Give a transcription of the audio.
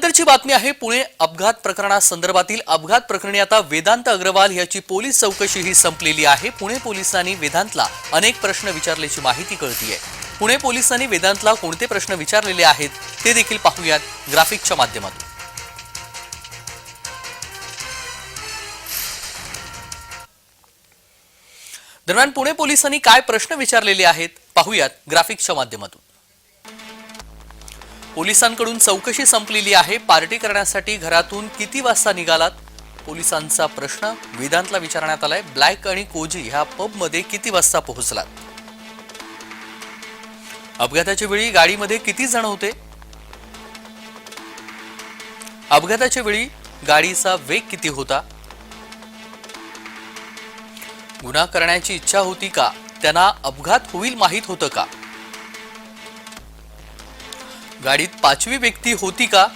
नंतरची बातमी आहे पुणे अपघात प्रकरणासंदर्भातील. अपघात प्रकरणी आता वेदांत अग्रवाल याची पोलीस चौकशी ही संपलेली आहे. पुणे पोलिसांनी वेदांतला अनेक प्रश्न विचारल्याची माहिती कळतीये. पुणे पोलिसांनी वेदांतला कोणते प्रश्न विचारलेले आहेत ते देखील पाहूयात ग्राफिकच्या माध्यमातून. दरम्यान पुणे पोलिसांनी काय प्रश्न विचारलेले आहेत पाहूयात ग्राफिकच्या माध्यमातून. पोलिसांकडून चौकशी संपलेली आहे. पार्टी करण्यासाठी घरातून किती वाजता निघालात? पोलिसांचा प्रश्न वेदांतला विचारण्यात आलाय. ब्लॅक आणि कोजी ह्या पबमध्ये किती वाजता पोहोचलात? अपघाताच्या वेळी गाडीमध्ये किती जण होते? अपघाताच्या वेळी गाडीचा वेग किती होता? गुन्हा करण्याची इच्छा होती का? त्यांना अपघात होईल माहीत होतं का? गाडीत पाचवी व्यक्ती होती का?